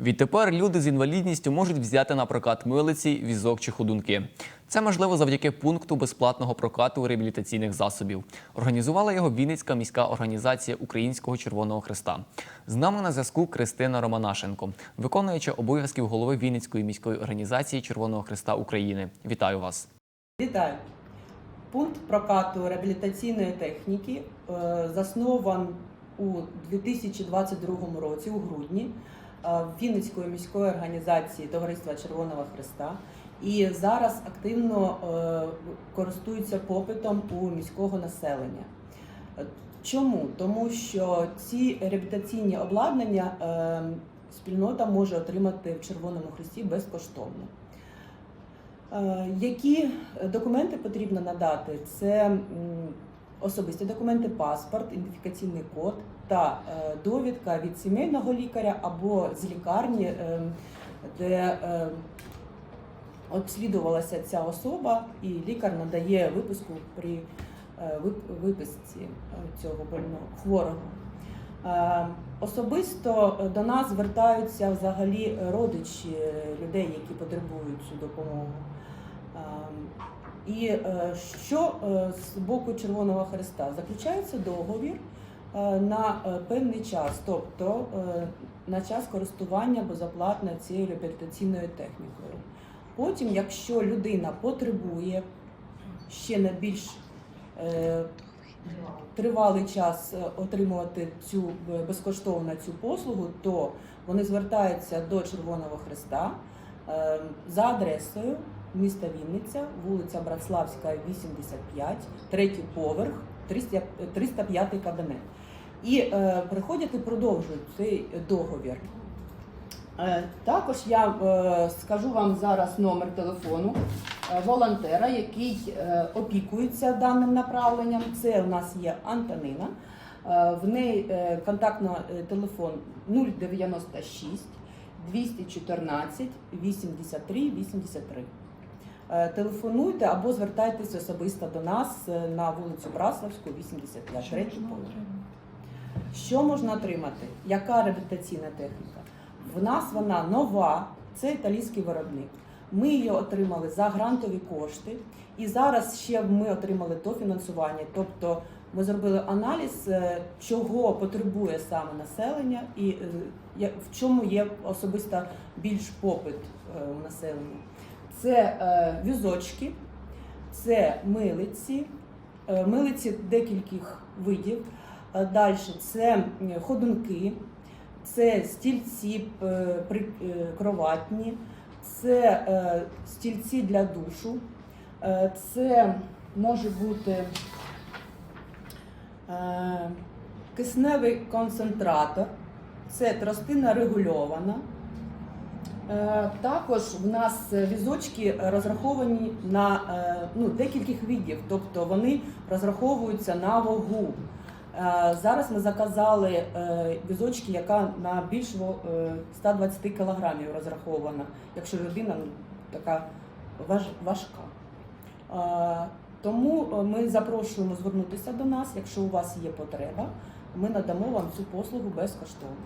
Відтепер люди з інвалідністю можуть взяти на прокат милиці, візок чи ходунки. Це можливо завдяки пункту безплатного прокату реабілітаційних засобів. Організувала його Вінницька міська організація Українського Червоного Христа. З нами на зв'язку Кристина Романашенко, виконуюча обов'язків голови Вінницької міської організації Червоного Христа України. Вітаю вас! Вітаю! Пункт прокату реабілітаційної техніки е, заснований у 2022 році, у грудні, Вінницької міської організації Товариства Червоного Христа. І зараз активно е, користується попитом у міського населення. Е, Чому? Тому що ці реабілітаційні обладнання е, спільнота може отримати в Червоному Христі безкоштовно. Е, Які документи потрібно надати? Це особисті документи, паспорт, ідентифікаційний код та е, довідка від сімейного лікаря або з лікарні, е, де е, обслідувалася ця особа, і лікар надає виписку при виписці цього больного хворого. Особисто до нас звертаються взагалі родичі людей, які потребують цю допомогу. І е, що е, з боку Червоного Христа? Заключається договір е, на певний час, тобто на час користування безоплатно цією реабілітаційною технікою. Потім, якщо людина потребує ще на більш тривалий час отримувати цю безкоштовно цю послугу, то вони звертаються до Червоного Христа за адресою міста Вінниця, вулиця Братславська, 85, третій поверх, 305 кабінет. І е, приходять і продовжують цей договір. Е, Також я е, скажу вам зараз номер телефону е, волонтера, який е, опікується даним направленням. Це у нас є Антонина. Е, В неї е, контактний е, телефон 096 214 83 83. Е, Телефонуйте або звертайтесь особисто до нас е, на вулицю Браславську, 85, третій поверх. Що можна отримати? Яка реабілітаційна техніка? В нас вона нова, це італійський виробник. Ми її отримали за грантові кошти, і зараз ще ми отримали дофінансування. Тобто ми зробили аналіз, е, чого потребує саме населення, і в чому є особисто більш попит у населення. Це е, візочки, це милиці, е, милиці декількох видів. Далі це ходунки, це стільці е, при- е, кроватні, це е, стільці для душу, е, це може бути е, кисневий концентратор, це тростина регульована. Е, Також в нас візочки розраховані на е, ну, декількох видів, тобто вони розраховуються на вагу. Е, Зараз ми заказали візочки, яка на більш е, 120 кілограмів розрахована, якщо людина ну, така важка. Тому ми запрошуємо звернутися до нас, якщо у вас є потреба, ми надамо вам цю послугу безкоштовно.